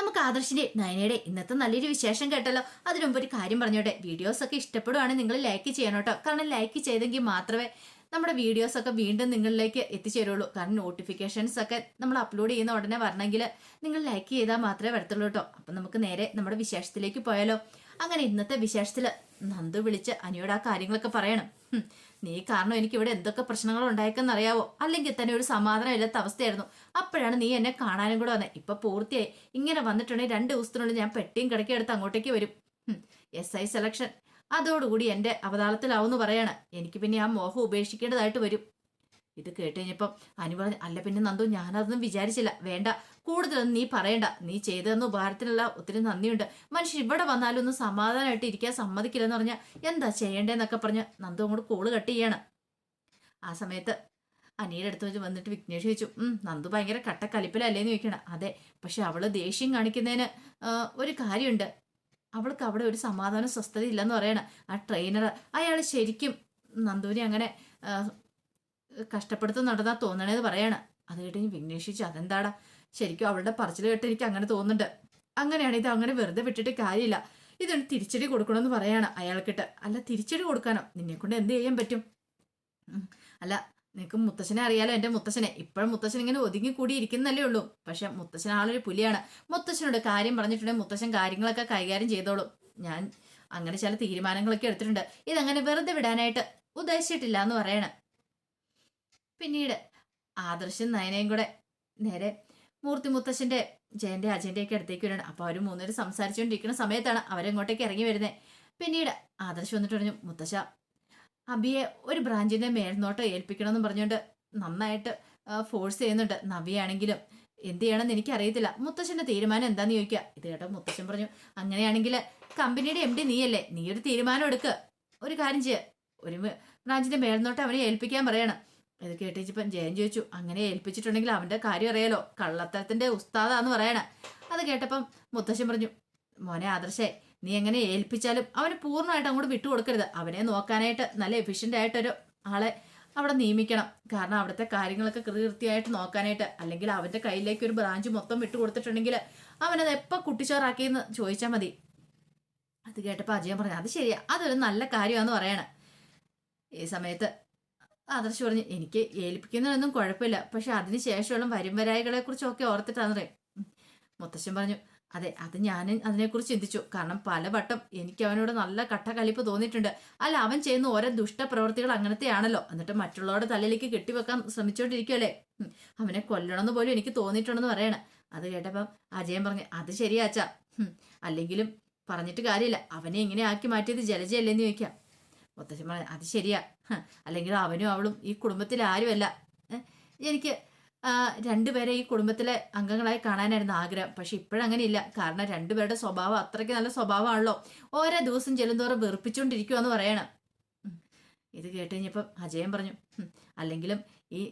നമുക്ക് ആദർശിന്റെ നയനയുടെ ഇന്നത്തെ നല്ലൊരു വിശേഷം കേട്ടല്ലോ. അതിനു മുമ്പ് ഒരു കാര്യം പറഞ്ഞോട്ടെ. വീഡിയോസ് ഒക്കെ ഇഷ്ടപ്പെടുവാണെങ്കിൽ നിങ്ങൾ ലൈക്ക് ചെയ്യണം കേട്ടോ കാരണം ലൈക്ക് ചെയ്തെങ്കിൽ മാത്രമേ നമ്മുടെ വീഡിയോസ് ഒക്കെ വീണ്ടും നിങ്ങളിലേക്ക് എത്തിച്ചേരുള്ളൂ. കാരണം നോട്ടിഫിക്കേഷൻസ് ഒക്കെ നമ്മൾ അപ്ലോഡ് ചെയ്യുന്ന ഉടനെ വരണമെങ്കിൽ നിങ്ങൾ ലൈക്ക് ചെയ്താൽ മാത്രമേ വരത്തുള്ളൂ കേട്ടോ. അപ്പം നമുക്ക് നേരെ നമ്മുടെ വിശേഷത്തിലേക്ക് പോയാലോ. അങ്ങനെ ഇന്നത്തെ വിശേഷത്തിൽ നന്ദു വിളിച്ച് അനിയോട് ആ കാര്യങ്ങളൊക്കെ പറയണം. നീ കാരണം എനിക്ക് ഇവിടെ എന്തൊക്കെ പ്രശ്നങ്ങൾ ഉണ്ടായേക്കെന്ന് അറിയാവോ അല്ലെങ്കിൽ തന്നെ ഒരു സമാധാനം ഇല്ലാത്ത അവസ്ഥയായിരുന്നു. അപ്പോഴാണ് നീ എന്നെ കാണാനും കൂടെ വന്നത് ഇപ്പൊ പൂർത്തിയായി. ഇങ്ങനെ വന്നിട്ടുണ്ടെങ്കിൽ രണ്ട് ദിവസത്തിനുള്ളിൽ ഞാൻ പെട്ടിയും കിടക്കി എടുത്ത് അങ്ങോട്ടേക്ക് വരും. എസ് ഐ സെലക്ഷൻ അതോടുകൂടി എന്റെ അവതാളത്തിലാവുമെന്ന് പറയാണ്. എനിക്ക് പിന്നെ ആ മോഹം ഉപേക്ഷിക്കേണ്ടതായിട്ട് വരും. ഇത് കേട്ട് കഴിഞ്ഞപ്പം അനു പറഞ്ഞു അല്ല പിന്നെ നന്ദു ഞാനതൊന്നും വിചാരിച്ചില്ല. വേണ്ട. കൂടുതലൊന്നും നീ പറയണ്ട. നീ ചെയ്തതെന്ന് ഉപകാരത്തിനുള്ള ഒത്തിരി നന്ദിയുണ്ട്. മനുഷ്യൻ ഇവിടെ വന്നാലും ഒന്ന് സമാധാനമായിട്ട് ഇരിക്കാൻ സമ്മതിക്കില്ലെന്ന് പറഞ്ഞാൽ എന്താ ചെയ്യേണ്ടതെന്നൊക്കെ പറഞ്ഞ് നന്ദു അങ്ങോട്ട് കോൾ കട്ട് ചെയ്യാണ്. ആ സമയത്ത് അനിയുടെ അടുത്ത് വെച്ച് വന്നിട്ട് വിഘ്നേഷ് ചോദിച്ചു നന്ദു ഭയങ്കര കട്ടക്കലിപ്പിലല്ലേന്ന് ചോദിക്കണം? അതെ പക്ഷെ അവൾ ദേഷ്യം കാണിക്കുന്നതിന് ഒരു കാര്യമുണ്ട്. അവൾക്ക് അവിടെ ഒരു സമാധാന സ്വസ്ഥത ഇല്ലെന്ന് പറയണം. ആ ട്രെയിനർ അയാൾ ശരിക്കും നന്ദുവിനെ അങ്ങനെ കഷ്ടപ്പെടുത്തുന്നുണ്ടെന്നാ തോന്നണേന്ന് പറയാണ്. അത് കേട്ട് ഞാൻ വിഘ്നേഷിച്ചു അതെന്താടാ? ശരിക്കും അവളുടെ പറച്ചിൽ കേട്ട് എനിക്ക് അങ്ങനെ തോന്നുന്നുണ്ട്. അങ്ങനെയാണ് ഇത് അങ്ങനെ വെറുതെ വിട്ടിട്ട് കാര്യമില്ല. ഇതൊരു തിരിച്ചടി കൊടുക്കണമെന്ന് പറയാണ് അയാൾക്കിട്ട്. അല്ല തിരിച്ചടി കൊടുക്കാനോ? നിന്നെ കൊണ്ട് എന്ത് ചെയ്യാൻ പറ്റും? അല്ല നിനക്ക് മുത്തശ്ശനെ അറിയാലോ എന്റെ മുത്തശ്ശനെ. ഇപ്പോഴും മുത്തശ്ശൻ ഇങ്ങനെ ഒതുങ്ങി കൂടിയിരിക്കുന്നല്ലേ ഉള്ളൂ. പക്ഷെ മുത്തശ്ശൻ ആളൊരു പുലിയാണ്. മുത്തശ്ശനോട് കാര്യം പറഞ്ഞിട്ടുണ്ടെങ്കിൽ മുത്തശ്ശൻ കാര്യങ്ങളൊക്കെ കൈകാര്യം ചെയ്തോളും. ഞാൻ അങ്ങനെ ചില തീരുമാനങ്ങളൊക്കെ എടുത്തിട്ടുണ്ട്. ഇതങ്ങനെ വെറുതെ വിടാനായിട്ട് ഉദ്ദേശിച്ചിട്ടില്ല എന്ന് പറയണ. പിന്നീട് ആദർശം നയനയും കൂടെ നേരെ മൂർത്തി മുത്തശ്ശന്റെ ജയന്റെ അജയന്റെ ഒക്കെ അടുത്തേക്ക് വരണം അപ്പൊ അവർ മൂന്നുപേര് സംസാരിച്ചുകൊണ്ടിരിക്കുന്ന സമയത്താണ് അവരങ്ങോട്ടേക്ക് ഇറങ്ങി വരുന്നത് പിന്നീട് ആദർശ് വന്നിട്ട് പറഞ്ഞു മുത്തശ്ശ അബിയെ ഒരു ബ്രാഞ്ചിന്റെ മേൽനോട്ടം ഏൽപ്പിക്കണമെന്ന് പറഞ്ഞുകൊണ്ട് നന്നായിട്ട് ഫോഴ്സ് ചെയ്യുന്നുണ്ട്. നവിയാണെങ്കിലും എന്ത് ചെയ്യണമെന്ന് എനിക്ക് അറിയത്തില്ല മുത്തശ്ശന്റെ തീരുമാനം എന്താന്ന് ചോദിക്കുക. ഇത് കേട്ടോ മുത്തശ്ശൻ പറഞ്ഞു അങ്ങനെയാണെങ്കിൽ കമ്പനിയുടെ എം ഡി നീയല്ലേ? നീ ഒരു തീരുമാനം എടുക്ക്. ഒരു കാര്യം ചെയ്യ. ഒരു ബ്രാഞ്ചിന്റെ മേൽനോട്ടം അവനെ ഏൽപ്പിക്കാൻ പറയണം. ഇത് കേട്ടിച്ചപ്പം ജയൻ ചോദിച്ചു അങ്ങനെ ഏൽപ്പിച്ചിട്ടുണ്ടെങ്കിൽ അവന്റെ കാര്യം അറിയാലോ? കള്ളത്തരത്തിന്റെ ഉസ്താദാന്ന് പറയണ. അത് കേട്ടപ്പം മുത്തശ്ശൻ പറഞ്ഞു മോനെ ആദർശേ നീ എങ്ങനെ ഏൽപ്പിച്ചാലും അവന് പൂർണമായിട്ട് അങ്ങോട്ട് വിട്ടുകൊടുക്കരുത്. അവനെ നോക്കാനായിട്ട് നല്ല എഫിഷ്യന്റ് ആയിട്ടൊരു ആളെ അവിടെ നിയമിക്കണം. കാരണം അവിടുത്തെ കാര്യങ്ങളൊക്കെ കൃത്യമായിട്ട് നോക്കാനായിട്ട് അല്ലെങ്കിൽ അവന്റെ കയ്യിലേക്ക് ഒരു ബ്രാഞ്ച് മൊത്തം കൊടുത്തിട്ടുണ്ടെങ്കിൽ അവനത് എപ്പോൾ കുട്ടിച്ചോറാക്കിയെന്ന് ചോദിച്ചാൽ മതി. അത് കേട്ടപ്പോൾ അജയൻ പറഞ്ഞു അത് ശരിയാ അതൊരു നല്ല കാര്യമാണെന്ന് പറയണേ. ഈ സമയത്ത് ആദർശ് പറഞ്ഞു എനിക്ക് ഏൽപ്പിക്കുന്നതൊന്നും കുഴപ്പമില്ല. പക്ഷെ അതിന് ശേഷമുള്ള വരും വരായികളെ കുറിച്ചൊക്കെ ഓർത്തിട്ടാന്ന് മുത്തശ്ശൻ പറഞ്ഞു അതെ അത് ഞാൻ അതിനെക്കുറിച്ച് ചിന്തിച്ചു. കാരണം പലവട്ടം എനിക്ക് അവനോട് നല്ല കട്ട കലിപ്പ് തോന്നിയിട്ടുണ്ട്. അല്ല അവൻ ചെയ്യുന്ന ഓരോ ദുഷ്ടപ്രവൃത്തികൾ അങ്ങനത്തെയാണല്ലോ. എന്നിട്ട് മറ്റുള്ളവരുടെ തലയിലേക്ക് കെട്ടിവെക്കാൻ ശ്രമിച്ചുകൊണ്ടിരിക്കുകയല്ലേ. അവനെ കൊല്ലണമെന്ന് പോലും എനിക്ക് തോന്നിയിട്ടുണ്ടെന്ന് പറയണ. അത് കേട്ടപ്പം അജയൻ പറഞ്ഞു അത് ശരിയാച്ചാ അല്ലെങ്കിലും പറഞ്ഞിട്ട് കാര്യമില്ല. അവനെ ഇങ്ങനെ ആക്കി മാറ്റിയത് ജലജയല്ലേന്ന് ചോദിക്കാം. മുത്തശ്ശൻ പറഞ്ഞു അത് ശരിയാ. അല്ലെങ്കിൽ അവനും അവളും ഈ കുടുംബത്തിൽ ആരുമല്ല. എനിക്ക് രണ്ടുപേരെ ഈ കുടുംബത്തിലെ അംഗങ്ങളായി കാണാനായിരുന്നു ആഗ്രഹം. പക്ഷെ ഇപ്പോഴങ്ങനെയില്ല. കാരണം രണ്ടുപേരുടെ സ്വഭാവം അത്രയ്ക്ക് നല്ല സ്വഭാവമാണല്ലോ. ഓരോ ദിവസം ചെല്ലുന്തോറും വെറുപ്പിച്ചുകൊണ്ടിരിക്കുമെന്ന് പറയണം. ഇത് കേട്ട് കഴിഞ്ഞപ്പം അജയൻ പറഞ്ഞു "ഉം, അല്ലെങ്കിലും ഈ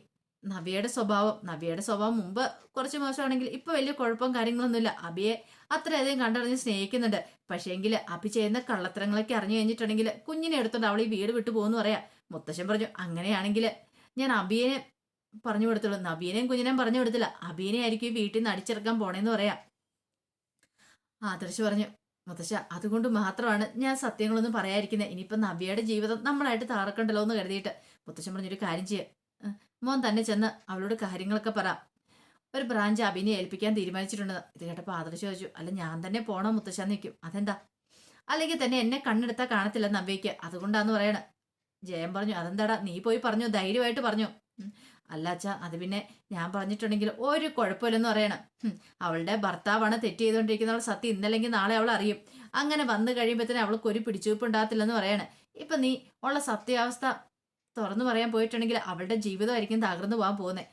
നവിയുടെ സ്വഭാവം നവിയുടെ സ്വഭാവം മുമ്പ് കുറച്ച് മോശമാണെങ്കിൽ ഇപ്പൊ വലിയ കുഴപ്പം കാര്യങ്ങളൊന്നുമില്ല. അബിയെ അത്രയധികം കണ്ടറിഞ്ഞ് സ്നേഹിക്കുന്നുണ്ട്. പക്ഷേങ്കിൽ അബി ചെയ്യുന്ന കള്ളത്തരങ്ങളൊക്കെ അറിഞ്ഞു കഴിഞ്ഞിട്ടുണ്ടെങ്കിൽ കുഞ്ഞിനെ എടുത്തോണ്ട് അവൾ ഈ വീട് വിട്ടു പോകുന്നു പറയാ. മുത്തശ്ശൻ പറഞ്ഞു അങ്ങനെയാണെങ്കിൽ ഞാൻ അബിയെ പറഞ്ഞു കൊടുത്തുള്ളൂ. നബീനെയും കുഞ്ഞിനെയും പറഞ്ഞു കൊടുത്തില്ല. അബീനെ ആയിരിക്കും വീട്ടിൽ നിന്ന് അടിച്ചിറക്കാൻ പോണേന്ന് പറയാ. ആദർശ് പറഞ്ഞു മുത്തശ്ശ അതുകൊണ്ട് മാത്രമാണ് ഞാൻ സത്യങ്ങളൊന്നും പറയാതിരിക്കുന്നത് ഇനിയിപ്പം നബിയുടെ ജീവിതം നമ്മളായിട്ട് താറക്കണ്ടല്ലോ എന്ന് കരുതിയിട്ട്. മുത്തശ്ശൻ പറഞ്ഞൊരു കാര്യം ചെയ്യ. ഏഹ്, മോൻ തന്നെ ചെന്ന് അവളോട് കാര്യങ്ങളൊക്കെ പറ. ഒരു ബ്രാഞ്ച് അബിനെ ഏൽപ്പിക്കാൻ തീരുമാനിച്ചിട്ടുണ്ട്. ഇത് കേട്ടപ്പോൾ ആദർശ് ചോദിച്ചു അല്ല ഞാൻ തന്നെ പോണോ? മുത്തശ്ശാന്ന് നിൽക്കും അതെന്താ? അല്ലെങ്കിൽ തന്നെ എന്നെ കണ്ണെടുത്താൽ കാണത്തില്ല നവ്യയ്ക്ക് അതുകൊണ്ടാന്ന് പറയണ. ജയൻ പറഞ്ഞു അതെന്താടാ? നീ പോയി പറഞ്ഞു ധൈര്യമായിട്ട് പറഞ്ഞു. അല്ല അച്ഛാ അത് പിന്നെ ഞാൻ പറഞ്ഞിട്ടുണ്ടെങ്കിൽ ഒരു കുഴപ്പമില്ലെന്ന് പറയണം. അവളുടെ ഭർത്താവാണ് തെറ്റ് ചെയ്തുകൊണ്ടിരിക്കുന്ന സത്യം ഇന്നല്ലെങ്കിൽ നാളെ അവൾ അറിയും. അങ്ങനെ വന്നു കഴിയുമ്പോൾ തന്നെ അവൾക്ക് ഒരു പിടിച്ചുവെപ്പ് ഉണ്ടാകത്തില്ലെന്ന് പറയണേ. ഇപ്പം നീ ഉള്ള സത്യാവസ്ഥ തുറന്നു പറയാൻ പോയിട്ടുണ്ടെങ്കിൽ അവളുടെ ജീവിതമായിരിക്കും തകർന്നു പോകാൻ പോകുന്നത്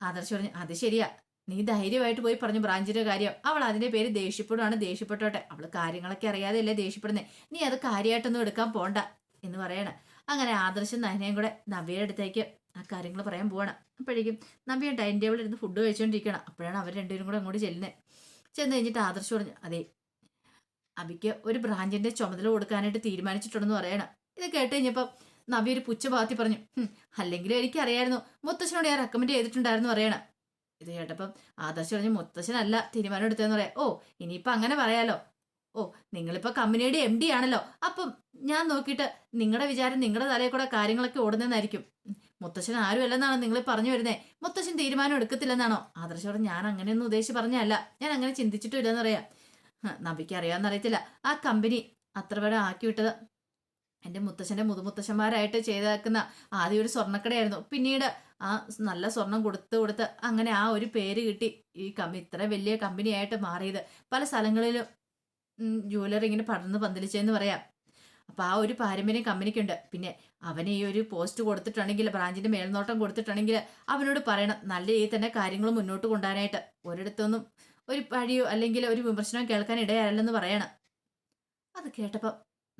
ആദർശ് പറഞ്ഞു അത് ശരിയാ. നീ ധൈര്യമായിട്ട് പോയി പറഞ്ഞു ബ്രാഞ്ചിന്റെ കാര്യം. അവൾ അതിന്റെ പേര് ദേഷ്യപ്പെടുവാണ്. ദേഷ്യപ്പെട്ടോട്ടെ. അവൾ കാര്യങ്ങളൊക്കെ അറിയാതെയല്ലേ ദേഷ്യപ്പെടുന്നേ. നീ അത് കാര്യമായിട്ടൊന്നും എടുക്കാൻ പോണ്ട. എന്ന് പറയണം. അങ്ങനെ ആദർശം നയനയും കൂടെ നവ്യയുടെ അടുത്തേക്ക് ആ കാര്യങ്ങൾ പറയാൻ പോവാണ്. അപ്പോഴേക്കും നവ്യ ഡൈനിങ് ടേബിൾ ഇരുന്ന് ഫുഡ് കഴിച്ചുകൊണ്ടിരിക്കണം അപ്പോഴാണ് അവർ രണ്ടുപേരും കൂടെ അങ്ങോട്ട് ചെല്ലുന്നത് ചെന്ന് കഴിഞ്ഞിട്ട് ആദർശ് പറഞ്ഞു അതെ അബിക്ക് ഒരു ബ്രാഞ്ചിന്റെ ചുമതല കൊടുക്കാനായിട്ട് തീരുമാനിച്ചിട്ടുണ്ടെന്ന് പറയണം. ഇത് കേട്ട് കഴിഞ്ഞപ്പോൾ നവ്യ ഒരു പുച്ഛഭാഗത്തി പറഞ്ഞു അല്ലെങ്കിലും എനിക്കറിയായിരുന്നു മുത്തശ്ശനോട് ഞാൻ റെക്കമെൻഡ് ചെയ്തിട്ടുണ്ടായിരുന്നു പറയണം. ഇത് കേട്ടപ്പം ആദർശ് പറഞ്ഞ് മുത്തശ്ശനല്ല തീരുമാനം എടുത്തതെന്ന് പറയാം. ഓ ഇനിയിപ്പൊ അങ്ങനെ പറയാലോ? ഓ നിങ്ങളിപ്പോ കമ്പനിയുടെ എം ഡി ആണല്ലോ അപ്പം ഞാൻ നോക്കിയിട്ട് നിങ്ങളുടെ വിചാരം നിങ്ങളുടെ തലയിൽ കൂടെ കാര്യങ്ങളൊക്കെ ഓടുന്നതെന്നായിരിക്കും മുത്തശ്ശൻ ആരും അല്ലെന്നാണോ നിങ്ങൾ പറഞ്ഞു വരുന്നത് മുത്തശ്ശൻ തീരുമാനം എടുക്കത്തില്ലെന്നാണോ? ആദർശ് പറഞ്ഞു ഞാൻ അങ്ങനെയൊന്നും ഉദ്ദേശിച്ച് പറഞ്ഞല്ല ഞാൻ അങ്ങനെ ചിന്തിച്ചിട്ടും ഇല്ലെന്ന് പറയാം നബിക്ക് അറിയാമെന്നറിയത്തില്ല ആ കമ്പനി അത്ര പേരെ ആക്കി വിട്ടത് എന്റെ മുത്തശ്ശന്റെ മുതുമുത്തശ്ശന്മാരായിട്ട് ചെയ്തേക്കുന്ന ആദ്യം ഒരു സ്വർണക്കടയായിരുന്നു. പിന്നീട് ആ നല്ല സ്വർണം കൊടുത്ത് കൊടുത്ത് അങ്ങനെ ആ ഒരു പേര് കിട്ടി. ഈ കമ്പനി ഇത്ര വലിയ കമ്പനിയായിട്ട് മാറിയത്. പല സ്ഥലങ്ങളിലും ജ്വല്ലറി ഇങ്ങനെ പടർന്ന് പന്തലിച്ചെന്ന് പറയാം. അപ്പോൾ ആ ഒരു പാരമ്പര്യം കമ്പനിക്കുണ്ട്. പിന്നെ അവന് ഈ ഒരു പോസ്റ്റ് കൊടുത്തിട്ടുണ്ടെങ്കിൽ ബ്രാഞ്ചിന്റെ മേൽനോട്ടം കൊടുത്തിട്ടുണ്ടെങ്കിൽ അവനോട് പറയണം. നല്ല രീതിയിൽ തന്നെ കാര്യങ്ങൾ മുന്നോട്ട് കൊണ്ടുപോകാനായിട്ട് ഒരിടത്തൊന്നും ഒരു പഴിയോ അല്ലെങ്കിൽ ഒരു വിമർശനം കേൾക്കാൻ ഇടയായല്ലെന്ന് പറയണം. അത് കേട്ടപ്പോൾ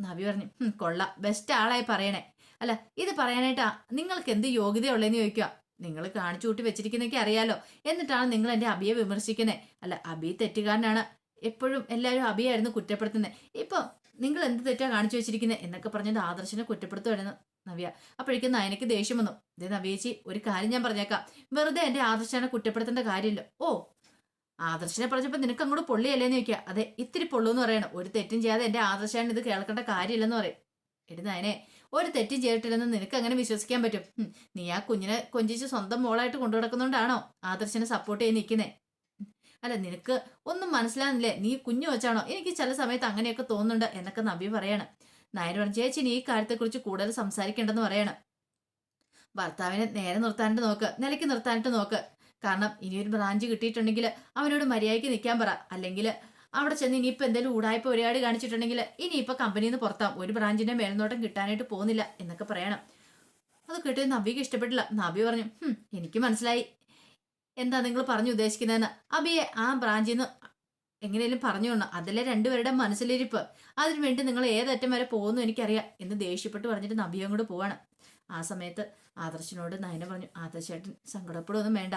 നബി പറഞ്ഞു കൊള്ള. ബെസ്റ്റ് ആളായി പറയണേ. അല്ല ഇത് പറയാനായിട്ടാ നിങ്ങൾക്ക് എന്ത് യോഗ്യതയുള്ളതെന്ന് ചോദിക്കുക നിങ്ങൾ കാണിച്ചു കൂട്ടി വെച്ചിരിക്കുന്നൊക്കെ അറിയാലോ. എന്നിട്ടാണ് നിങ്ങൾ എന്റെ അബിയെ വിമർശിക്കുന്നത് അല്ല അബി തെറ്റുകാരനാണ്. എപ്പോഴും എല്ലാവരും അബിയായിരുന്നു കുറ്റപ്പെടുത്തുന്നത് ഇപ്പൊ നിങ്ങൾ എന്ത് തെറ്റാ കാണിച്ചു വെച്ചിരിക്കുന്നത് എന്നൊക്കെ പറഞ്ഞത് ആദർശനെ കുറ്റപ്പെടുത്തുമായിരുന്നു നവ്യ. അപ്പോഴേക്കും നയനക്ക് ദേഷ്യം വന്നു. ഇതേ നവ്യേച്ചി ഒരു കാര്യം ഞാൻ പറഞ്ഞേക്കാം. വെറുതെ എന്റെ ആദർശനെ കുറ്റപ്പെടുത്തേണ്ട കാര്യമില്ല. ഓ ആദർശനെ പറഞ്ഞപ്പോൾ നിനക്ക് അങ്ങോട്ട് പൊള്ളിയല്ലേന്ന് ചോദിക്കുക. അതെ ഇത്തിരി പൊള്ളൂന്ന് പറയണം. ഒരു തെറ്റും ചെയ്യാതെ എന്റെ ആദർശാണ് ഇത് കേൾക്കേണ്ട കാര്യമില്ലെന്ന് പറയും. എടി നയനെ ഒരു തെറ്റും ചെയ്തിട്ടില്ലെന്ന് നിനക്ക് അങ്ങനെ വിശ്വസിക്കാൻ പറ്റും? നീ ആ കുഞ്ഞിനെ കൊഞ്ചിച്ച് സ്വന്തം മോളായിട്ട് കൊണ്ടു നടക്കുന്നോണ്ടാണോ ആദർശനെ സപ്പോർട്ട് ചെയ്ത് നിൽക്കുന്നേ? അല്ല നിനക്ക് ഒന്നും മനസ്സിലാകുന്നില്ലേ നീ കുഞ്ഞു വെച്ചാണോ എനിക്ക് ചില സമയത്ത് അങ്ങനെയൊക്കെ തോന്നുന്നുണ്ട് എന്നൊക്കെ നബി പറയണം. നായർ പറഞ്ഞു ചേച്ചി നീ ഈ കാര്യത്തെക്കുറിച്ച് കൂടുതൽ സംസാരിക്കേണ്ടെന്ന് പറയണം. ഭർത്താവിനെ നേരെ നിർത്താനായിട്ട് നോക്ക് നിലയ്ക്ക് നിർത്താനായിട്ട് നോക്ക്. കാരണം ഇനി ഒരു ബ്രാഞ്ച് കിട്ടിയിട്ടുണ്ടെങ്കിൽ അവനോട് മര്യാദയ്ക്ക് നിൽക്കാൻ പറ. അല്ലെങ്കിൽ അവിടെ ചെന്ന് ഇനിയിപ്പോൾ എന്തെങ്കിലും ഊടായ്പ ഒരുപാട് കാണിച്ചിട്ടുണ്ടെങ്കിൽ ഇനിയിപ്പോൾ കമ്പനിയിൽ നിന്ന് പുറത്താം ഒരു ബ്രാഞ്ചിന്റെ മേൽനോട്ടം കിട്ടാനായിട്ട് പോകുന്നില്ല എന്നൊക്കെ പറയണം. അത് കേട്ട് നബിക്ക് ഇഷ്ടപ്പെട്ടില്ല. നബി പറഞ്ഞു എനിക്ക് മനസ്സിലായി. എന്താ നിങ്ങൾ പറഞ്ഞു ഉദ്ദേശിക്കുന്നതെന്ന്? അബിയെ ആ ബ്രാഞ്ചിൽ നിന്ന് എങ്ങനെയും പറഞ്ഞു കൊണ്ടു അതല്ലേ രണ്ടുപേരുടെ മനസ്സിലിരിപ്പ്. അതിനു വേണ്ടി നിങ്ങൾ ഏതറ്റം വരെ പോകുന്നു എനിക്കറിയാം എന്ന് ദേഷ്യപ്പെട്ട് പറഞ്ഞിട്ട് നബിയും കൂടെ പോവാണ്. ആ സമയത്ത് ആദർശിനോട് നയന പറഞ്ഞു ആദർശേട്ടൻ സങ്കടപ്പെടുകയൊന്നും വേണ്ട.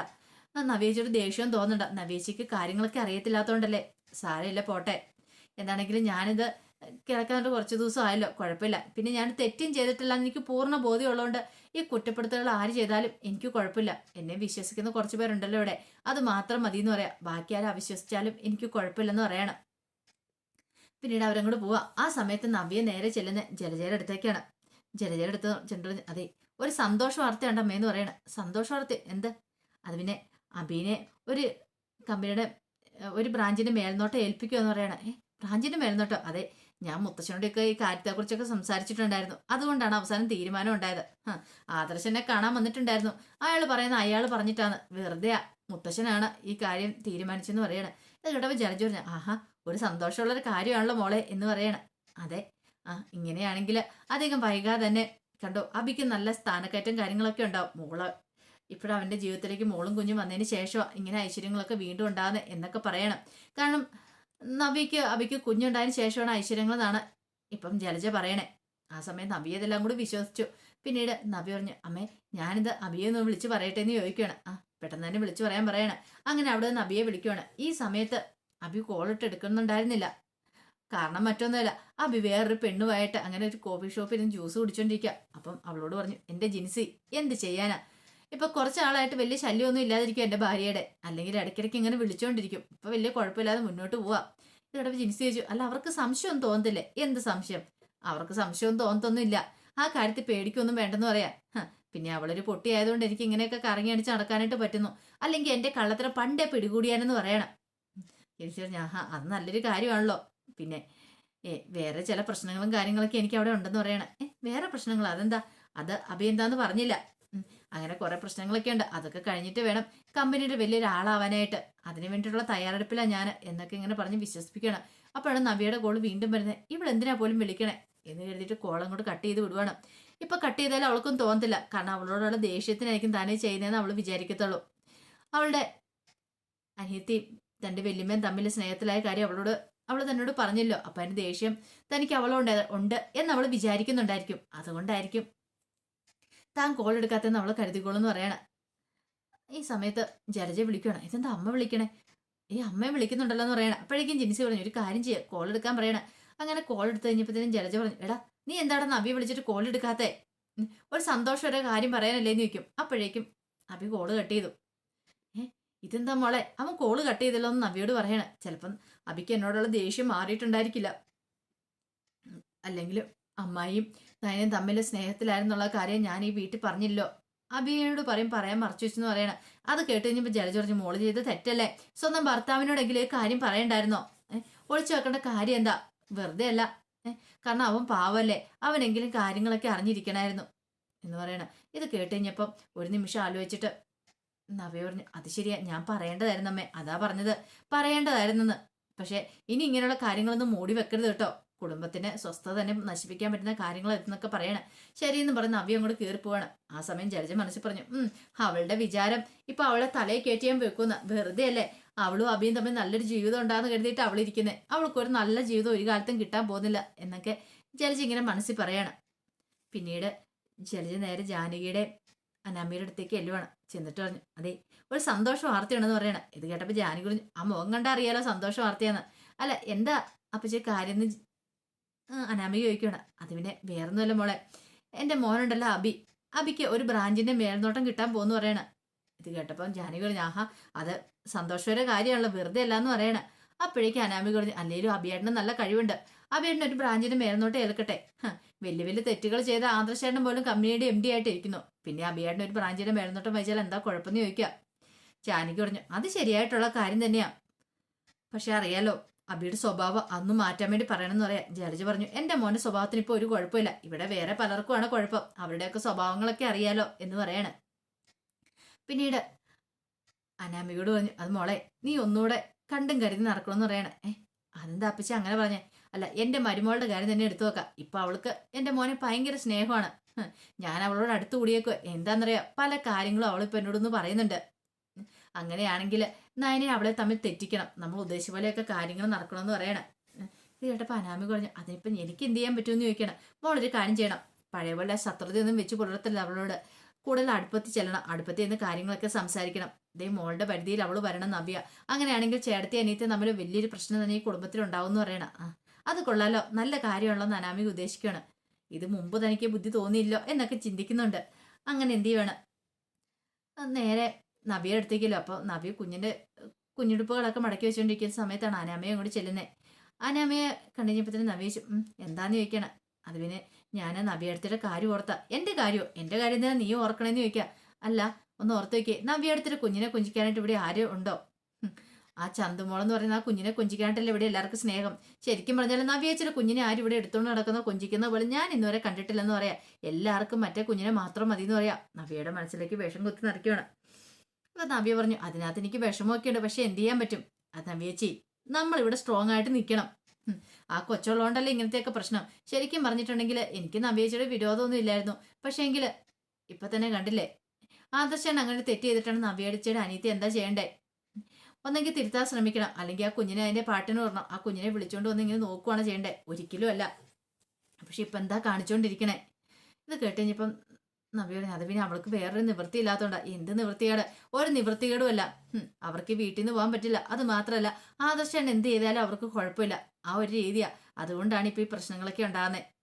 ആ നവ്യേച്ചിയുടെ ദേഷ്യം തോന്നണ്ട നവ്യേച്ചിക്ക് കാര്യങ്ങളൊക്കെ അറിയത്തില്ലാത്തതുകൊണ്ടല്ലേ സാരമില്ല പോട്ടെ. എന്താണെങ്കിലും ഞാനിത് കിടക്കാനായിട്ട് കുറച്ച് ദിവസം ആയല്ലോ കുഴപ്പമില്ല. പിന്നെ ഞാൻ തെറ്റും ചെയ്തിട്ടില്ല എനിക്ക് പൂർണ ബോധ്യമുള്ളതുകൊണ്ട് ഈ കുറ്റപ്പെടുത്തലുകൾ ആര് ചെയ്താലും എനിക്ക് കുഴപ്പമില്ല. എന്നെ വിശ്വസിക്കുന്ന കുറച്ച് പേരുണ്ടല്ലോ ഇവിടെ. അത് മാത്രം മതി എന്ന് പറയാം. ബാക്കി ആരും അവിശ്വസിച്ചാലും എനിക്ക് കുഴപ്പമില്ലെന്ന് പറയണം. പിന്നീട് അവരും കൂടെ പോവാ. ആ സമയത്ത് നവ്യ നേരെ ചെല്ലുന്ന ജലജയുടെ അടുത്തേക്കാണ്. ജലജയുടെ അടുത്ത് ചെണ്ടു അതെ ഒരു സന്തോഷ വാർത്തയുണ്ട് അമ്മയെന്ന് പറയണം. സന്തോഷ വാർത്ത? എന്ത്? അത് പിന്നെ അബീനെ ഒരു കമ്പനിയുടെ ഒരു ബ്രാഞ്ചിന്റെ മേൽനോട്ടം ഏൽപ്പിക്കുക എന്ന് പറയണേ. ഏ മേൽനോട്ടം? അതെ ഞാൻ മുത്തശ്ശനോടൊക്കെ ഈ കാര്യത്തെക്കുറിച്ചൊക്കെ സംസാരിച്ചിട്ടുണ്ടായിരുന്നു. അതുകൊണ്ടാണ് അവസാനം തീരുമാനം ഉണ്ടായത്. ആദർശനെ കാണാൻ വന്നിട്ടുണ്ടായിരുന്നു. അയാൾ പറയുന്ന അയാൾ പറഞ്ഞിട്ടാണ്. വെറുതെ മുത്തശ്ശനാണ് ഈ കാര്യം തീരുമാനിച്ചെന്ന് പറയണേ. ഇത് കേട്ടപ്പോൾ ജലജ പറഞ്ഞു ആഹാ ഒരു സന്തോഷമുള്ള ഒരു കാര്യമാണല്ലോ മോളെ എന്ന് പറയണ. അതെ ആ ഇങ്ങനെയാണെങ്കിൽ അധികം വൈകാതെ തന്നെ കണ്ടോ അബിക്ക് നല്ല സ്ഥാനക്കയറ്റം കാര്യങ്ങളൊക്കെ ഉണ്ടാവും. മോൾ ഇപ്പോഴും അവന്റെ ജീവിതത്തിലേക്ക് മോളും കുഞ്ഞും വന്നതിന് ശേഷം ഇങ്ങനെ ഐശ്വര്യങ്ങളൊക്കെ വീണ്ടും ഉണ്ടാകുന്നത് എന്നൊക്കെ പറയണം. കാരണം നവിക്ക് അവയ്ക്ക് കുഞ്ഞുണ്ടായതിന് ശേഷമാണ് ഐശ്വര്യങ്ങൾ എന്നാണ് ഇപ്പം ജലജ പറയണേ. ആ സമയം നബി ഇതെല്ലാം കൂടി വിശ്വസിച്ചു. പിന്നീട് നബി പറഞ്ഞു അമ്മേ ഞാനിത് അബിയെ ഒന്ന് വിളിച്ച് പറയട്ടെ എന്ന് ചോദിക്കുകയാണ് ആ പെട്ടെന്ന് തന്നെ വിളിച്ചു പറയാൻ പറയണം. അങ്ങനെ അവിടെ നിന്ന് അബിയെ വിളിക്കുകയാണ് ഈ സമയത്ത് അബി കോളിട്ട് എടുക്കുന്നുണ്ടായിരുന്നില്ല. കാരണം മറ്റൊന്നുമല്ല. അബി വേറൊരു പെണ്ണുമായിട്ട് അങ്ങനെ ഒരു കോഫി ഷോപ്പിൽ നിന്ന് ജ്യൂസ് കുടിച്ചോണ്ടിരിക്കുക അപ്പം അവളോട് പറഞ്ഞു എന്റെ ജിൻസി എന്ത് ചെയ്യാനാ? ഇപ്പൊ കുറച്ച് ആളായിട്ട് വലിയ ശല്യമൊന്നും ഇല്ലാതിരിക്കും എന്റെ ഭാര്യയുടെ. അല്ലെങ്കിൽ ഇടയ്ക്കിടയ്ക്ക് ഇങ്ങനെ വിളിച്ചോണ്ടിരിക്കും. ഇപ്പൊ വലിയ കുഴപ്പമില്ലാതെ മുന്നോട്ട് പോവാം. ഇതോടെ ജിൻസി ചോദിച്ചു അല്ല അവർക്ക് സംശയം തോന്നത്തില്ലേ? എന്ത് സംശയം? അവർക്ക് സംശയം തോന്നത്തൊന്നുമില്ല. ആ കാര്യത്തിൽ പേടിക്കൊന്നും വേണ്ടെന്ന് പറയാം. പിന്നെ അവളൊരു പൊട്ടിയായതുകൊണ്ട് എനിക്ക് ഇങ്ങനെയൊക്കെ കറങ്ങി അടിച്ച് നടക്കാനായിട്ട് പറ്റുന്നു. അല്ലെങ്കിൽ എന്റെ കള്ളത്തരം പണ്ടേ പിടികൂടിയാനെന്ന് പറയണം. ജിൻസി പറഞ്ഞു ആഹാ അത് നല്ലൊരു കാര്യമാണല്ലോ. പിന്നെ ഏ വേറെ ചില പ്രശ്നങ്ങളും കാര്യങ്ങളൊക്കെ എനിക്ക് അവിടെ ഉണ്ടെന്ന് പറയണം. ഏ വേറെ പ്രശ്നങ്ങൾ അതെന്താ? അത് അഭി എന്താന്ന് പറഞ്ഞില്ല. അങ്ങനെ കുറെ പ്രശ്നങ്ങളൊക്കെ ഉണ്ട്. അതൊക്കെ കഴിഞ്ഞിട്ട് വേണം കമ്പനിയുടെ വലിയൊരാളാവാനായിട്ട്. അതിന് വേണ്ടിയിട്ടുള്ള തയ്യാറെടുപ്പിലാണ് ഞാൻ എന്നൊക്കെ ഇങ്ങനെ പറഞ്ഞ് വിശ്വസിപ്പിക്കണം. അപ്പോഴാണ് നവിയുടെ കോൾ വീണ്ടും വരുന്നത്. ഇവിടെ എന്തിനാ പോലും വിളിക്കണേ? എന്ന് കരുതിയിട്ട് കോൾ അങ്ങോട്ട് കട്ട് ചെയ്ത് വിടുവാണ്. ഇപ്പൊ കട്ട് ചെയ്താലും അവൾക്കും തോന്നത്തില്ല. കാരണം അവളോടുള്ള ദേഷ്യത്തിനായിരിക്കും താനേ ചെയ്യുന്നതെന്ന് അവൾ വിചാരിക്കത്തുള്ളൂ. അവളുടെ അനിയത്തി തന്റെ വല്യമ്മയും തമ്മിൽ സ്നേഹത്തിലായ കാര്യം അവളോട് അവൾ തന്നോട് പറഞ്ഞല്ലോ. അപ്പൊ അതിന് ദേഷ്യം തനിക്ക് അവളോണ്ട് ഉണ്ട് എന്ന് അവൾ വിചാരിക്കുന്നുണ്ടായിരിക്കും. അതുകൊണ്ടായിരിക്കും താൻ കോൾ എടുക്കാത്തെന്ന് അവൾ കരുതിക്കോളെന്ന് പറയണേ. ഈ സമയത്ത് ജലജ വിളിക്കണം ഇതെന്താ അമ്മ വിളിക്കണേ? ഈ അമ്മയെ വിളിക്കുന്നുണ്ടല്ലോ എന്ന് പറയണം. അപ്പോഴേക്കും ജിൻസി പറഞ്ഞു ഒരു കാര്യം ചെയ്യുക കോൾ എടുക്കാൻ പറയണം. അങ്ങനെ കോൾ എടുത്തു കഴിഞ്ഞപ്പോഴത്തേനും ജലജ പറഞ്ഞു എടാ നീ എന്താണ് നബിയെ വിളിച്ചിട്ട് കോൾ എടുക്കാത്തേ? ഒരു സന്തോഷം ഒരു കാര്യം പറയാനല്ലേന്ന് ചോദിക്കും. അപ്പോഴേക്കും അബി കോൾ കട്ട് ചെയ്തു. ഇതെന്താ മോളെ? അവൻ കോൾ കട്ട് ചെയ്തല്ലോ എന്ന് നബിയോട് പറയണേ. ചിലപ്പം അബിക്ക് എന്നോടുള്ള ദേഷ്യം മാറിയിട്ടുണ്ടായിരിക്കില്ല. അല്ലെങ്കിൽ അമ്മായിയും നയനും തമ്മിൽ സ്നേഹത്തിലായിരുന്നുള്ള കാര്യം ഞാൻ ഈ വീട്ടിൽ പറഞ്ഞില്ലോ. അബിയോട് പറയും പറയാൻ മറച്ചു വെച്ചെന്ന് പറയണ. അത് കേട്ട് കഴിഞ്ഞപ്പോൾ ജലജോർജ് മോൾ ചെയ്ത് തെറ്റല്ലേ? സ്വന്തം ഭർത്താവിനോടെങ്കിലും കാര്യം പറയണ്ടായിരുന്നോ? ഒളിച്ചു വെക്കേണ്ട കാര്യം എന്താ? വെറുതെ അല്ല. കാരണം അവൻ പാവല്ലേ? അവനെങ്കിലും കാര്യങ്ങളൊക്കെ അറിഞ്ഞിരിക്കണമായിരുന്നു എന്ന് പറയണ. ഇത് കേട്ട് കഴിഞ്ഞപ്പം ഒരു നിമിഷം ആലോചിച്ചിട്ട് നവ്യ പറഞ്ഞു അത് ശരിയാ ഞാൻ പറയേണ്ടതായിരുന്നു അമ്മേ. അതാ പറഞ്ഞത്. പറയേണ്ടതായിരുന്നെന്ന്. പക്ഷെ ഇനി ഇങ്ങനെയുള്ള കാര്യങ്ങളൊന്നും മൂടി വെക്കരുത് കേട്ടോ. കുടുംബത്തിന് സ്വസ്ഥത തന്നെ നശിപ്പിക്കാൻ പറ്റുന്ന കാര്യങ്ങൾ എന്നൊക്കെ പറയണം. എന്ന് പറഞ്ഞ് അങ്ങോട്ട് കീറി പോവാണ് ആ സമയം ജലജ മനസ്സിൽ പറഞ്ഞു ഉം അവളുടെ വിചാരം ഇപ്പൊ അവളെ തലയെ കയറ്റിയാൻ വെക്കുന്ന. വെറുതെ അല്ലേ? അവളും അഭിയും തമ്മിൽ നല്ലൊരു ജീവിതം ഉണ്ടാകുന്ന കരുതിയിട്ട് അവളിരിക്കുന്നത് അവൾക്ക് ഒരു നല്ല ജീവിതം ഒരു കാലത്തും കിട്ടാൻ പോകുന്നില്ല എന്നൊക്കെ ജലജ ഇങ്ങനെ മനസ്സിൽ പറയാണ്. പിന്നീട് ജലജ നേരെ ജാനകിയുടെ അനാമിയുടെ അടുത്തേക്ക് എല്ലുവാണ് ചെന്നിട്ട് പറഞ്ഞു അതെ ഒരു സന്തോഷ വാർത്തയാണെന്ന് പറയണം. ഇത് കേട്ടപ്പോൾ ജാനകി പറഞ്ഞു ആ മുഖം കണ്ടാ അറിയാലോ സന്തോഷ വാർത്തയാണ് അല്ല എന്താ അപ്പച്ചി കാര്യം അനാമിക ചോദിക്കണം അത് പിന്നെ വേറൊന്നുമല്ല മോളെ. എന്റെ മോനുണ്ടല്ലോ അബി. അബിക്ക് ഒരു ബ്രാഞ്ചിന്റെ മേൽനോട്ടം കിട്ടാൻ പോകുന്നു പറയണ. ഇത് കേട്ടപ്പം ജാനകി പറഞ്ഞു ആഹാ അത് സന്തോഷകര കാര്യമാണല്ലോ. വെറുതെ അല്ലാന്ന് പറയണ. അപ്പോഴേക്കും അനാമിക പറഞ്ഞു അല്ലെങ്കിലും അബിയേട്ടന് നല്ല കഴിവുണ്ട്. അബിയേട്ടന് ഒരു ബ്രാഞ്ചിന്റെ മേൽനോട്ടം ഏൽക്കട്ടെ. വലിയ വലിയ തെറ്റുകൾ ചെയ്ത ആന്ധ്രശേട്ടൻ പോലും കമ്പനിയുടെ എം ഡി ആയിട്ടിരിക്കുന്നു. പിന്നെ അബിയേട്ടൻ ഒരു ബ്രാഞ്ചിന്റെ മേൽനോട്ടം വഹിച്ചാൽ എന്താ കുഴപ്പമെന്ന് ചോദിക്കുക. ജാനകി പറഞ്ഞു അത് ശരിയായിട്ടുള്ള കാര്യം തന്നെയാണ് പക്ഷെ അറിയാലോ അബിയുടെ സ്വഭാവം അന്ന് മാറ്റാൻ വേണ്ടി പറയണമെന്ന് പറയാം ജലജ പറഞ്ഞു എന്റെ മോന്റെ സ്വഭാവത്തിന് ഇപ്പൊ ഒരു കുഴപ്പമില്ല. ഇവിടെ വേറെ പലർക്കുമാണ് കുഴപ്പം. അവരുടെയൊക്കെ സ്വഭാവങ്ങളൊക്കെ അറിയാലോ എന്ന് പറയാണ്. പിന്നീട് അനാമിയോട് പറഞ്ഞു അത് മോളെ നീ ഒന്നുകൂടെ കണ്ടും കരുതി നടക്കണമെന്ന് പറയണേ. ഏ അതെന്താ അപ്പച്ച അങ്ങനെ പറഞ്ഞേ? അല്ല എന്റെ മരുമോളുടെ കാര്യം തന്നെ എടുത്തു നോക്കാം. ഇപ്പൊ അവൾക്ക് എന്റെ മോനെ ഭയങ്കര സ്നേഹമാണ്. ഞാൻ അവളോട് അടുത്ത് കൂടിയേക്കോ എന്താന്നറിയാ പല കാര്യങ്ങളും അവളിപ്പോ എന്നോടൊന്ന് പറയുന്നുണ്ട്. അങ്ങനെയാണെങ്കിൽ നയനെ അവളെ തമ്മിൽ തെറ്റിക്കണം. നമ്മൾ ഉദ്ദേശിച്ച പോലെയൊക്കെ കാര്യങ്ങൾ നടക്കണമെന്ന് പറയണം. ഇത് കേട്ടപ്പോൾ അനാമി പറഞ്ഞു അതിനിപ്പം എനിക്ക് എന്ത് ചെയ്യാൻ പറ്റുമെന്ന് ചോദിക്കണം. മോളൊരു കാര്യം ചെയ്യണം. പഴയ പോലെ ശത്രുതയൊന്നും വെച്ച് പുലർത്തില്ല അവളോട്. കൂടുതൽ അടുപ്പത്തിൽ ചെല്ലണം. അടുപ്പത്തിൽ നിന്ന് കാര്യങ്ങളൊക്കെ സംസാരിക്കണം. ഇതേ മോളുടെ പരിധിയിൽ അവൾ വരണം നബിയ അങ്ങനെയാണെങ്കിൽ ചേട്ടത്തി അനിയത്തെ തമ്മിൽ വലിയൊരു പ്രശ്നം തന്നെ ഈ കുടുംബത്തിൽ ഉണ്ടാവും എന്ന് പറയണം അത് കൊള്ളാലോ. നല്ല കാര്യമുള്ളതെന്ന് അനാമിക ഉദ്ദേശിക്കുകയാണ് ഇത് മുമ്പ് തനിക്ക് ബുദ്ധി തോന്നിയില്ലോ എന്നൊക്കെ ചിന്തിക്കുന്നുണ്ട്. അങ്ങനെ എന്ത് ചെയ്യണം? നേരെ നബിയുടെ അടുത്തേക്കല്ലോ? അപ്പോൾ നബി കുഞ്ഞിന്റെ കുഞ്ഞുടുപ്പുകളൊക്കെ മടക്കി വെച്ചുകൊണ്ടിരിക്കുന്ന സമയത്താണ് അനാമയെ അങ്ങോട്ട് ചെല്ലുന്നത് അനാമയെ കണ്ടുകഴിഞ്ഞപ്പോഴത്തേന് നബി ചോദിച്ചു "ഉം, എന്താന്ന് ചോദിക്കണം? അത് പിന്നെ ഞാൻ നബിയടുത്തിയുടെ കാര്യം ഓർത്ത. എന്റെ കാര്യമോ എന്റെ കാര്യം തന്നെ നീ ഓർക്കണമെന്ന് ചോദിക്കുക അല്ല ഒന്ന് ഓർത്ത് നോക്കിയേ. നബിയടുത്തിട്ട് കുഞ്ഞിനെ കുഞ്ചിക്കാനായിട്ട് ഇവിടെ ആരും ഉണ്ടോ? ആ ചന്തുമോളെന്ന് പറയുന്ന ആ കുഞ്ഞിനെ കുഞ്ചിക്കാനായിട്ടല്ലേ ഇവിടെ എല്ലാവർക്കും സ്നേഹം? ശരിക്കും പറഞ്ഞാൽ നവിയച്ചിട്ട് കുഞ്ഞിനെ ആരും ഇവിടെ എടുത്തുകൊണ്ട് നടക്കുന്ന കൊഞ്ചിക്കുന്ന പോലെ ഞാൻ ഇന്നുവരെ കണ്ടിട്ടില്ലെന്ന് പറയാം. എല്ലാവർക്കും മറ്റേ കുഞ്ഞിനെ മാത്രം മതി എന്ന് പറയാം. നവിയുടെ മനസ്സിലേക്ക് വേഷം കുത്തി നിറയ്ക്കുകയാണ് അപ്പൊ നവ്യ പറഞ്ഞു അതിനകത്ത് എനിക്ക് വിഷമമൊക്കെ ഉണ്ട് പക്ഷെ എന്ത് ചെയ്യാൻ പറ്റും? അത് നവ്യച്ചി നമ്മൾ ഇവിടെ സ്ട്രോങ് ആയിട്ട് നിൽക്കണം. ആ കൊച്ചുള്ളതുകൊണ്ടല്ലേ ഇങ്ങനത്തെയൊക്കെ പ്രശ്നം? ശരിക്കും പറഞ്ഞിട്ടുണ്ടെങ്കിൽ എനിക്ക് നവ്യേച്ചിയുടെ വിരോധമൊന്നും ഇല്ലായിരുന്നു. പക്ഷേ എങ്കിൽ ഇപ്പൊ തന്നെ കണ്ടില്ലേ ആദർശൻ അങ്ങനെ തെറ്റ് ചെയ്തിട്ടാണ് നവ്യടിച്ചയുടെ അനിയത്തി എന്താ ചെയ്യണ്ടേ? ഒന്നെങ്കിൽ തിരുത്താൻ ശ്രമിക്കണം അല്ലെങ്കിൽ ആ കുഞ്ഞിനെ അതിന്റെ പാട്ടിന് വരണം ആ കുഞ്ഞിനെ വിളിച്ചുകൊണ്ട് വന്ന് ഇങ്ങനെ നോക്കുവാണ് ചെയ്യണ്ടേ? ഒരിക്കലും അല്ല. പക്ഷെ ഇപ്പൊ എന്താ കാണിച്ചുകൊണ്ടിരിക്കണേ ഇത് കേട്ട് പറഞ്ഞു അത് പിന്നെ അവൾക്ക് വേറൊരു നിവൃത്തി ഇല്ലാത്തോണ്ട. എന്ത് നിവൃത്തികേട്? ഒരു നിവൃത്തികേടും അല്ല. അവർക്ക് വീട്ടിൽ നിന്ന് പോകാൻ പറ്റില്ല. അത് മാത്രമല്ല ആദർശൻ എന്ത് ചെയ്താലും അവർക്ക് കുഴപ്പമില്ല. ആ ഒരു രീതിയാ. അതുകൊണ്ടാണ് ഇപ്പൊ ഈ പ്രശ്നങ്ങളൊക്കെ ഉണ്ടാകുന്നത്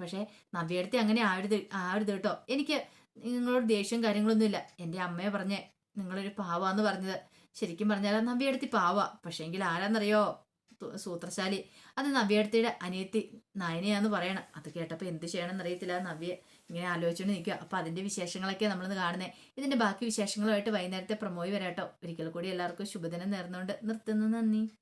പക്ഷേ നവ്യടുത്ത് അങ്ങനെ ആവരുത് ആവരുത് കേട്ടോ. എനിക്ക് നിങ്ങളോട് ദേഷ്യവും കാര്യങ്ങളൊന്നുമില്ല എന്റെ അമ്മയെ പറഞ്ഞേ നിങ്ങളൊരു പാവാന്ന് പറഞ്ഞത്. ശരിക്കും പറഞ്ഞാൽ നവ്യടുത്തി പാവ. പക്ഷേ എങ്കിൽ ആരാന്നറിയോ? സൂത്രശാലി. അത് നവ്യടുത്തിയുടെ അനിയത്തി നയനയാന്ന് പറയണം. അത് കേട്ടപ്പോൾ എന്ത് ചെയ്യണമെന്ന് അറിയത്തില്ല നവ്യ. ഇങ്ങനെ ആലോചിച്ചുകൊണ്ട് നിൽക്കുക അപ്പോൾ അതിന്റെ വിശേഷങ്ങളൊക്കെ നമ്മളിന്ന് കാണുന്നത് ഇതിന്റെ ബാക്കി വിശേഷങ്ങളുമായിട്ട് വൈകുന്നേരത്തെ പ്രമോയി വരാട്ടോ. ഒരിക്കൽ കൂടി എല്ലാവർക്കും ശുഭദിനം നേർന്നുകൊണ്ട് നിർത്തുന്നു. നന്ദി.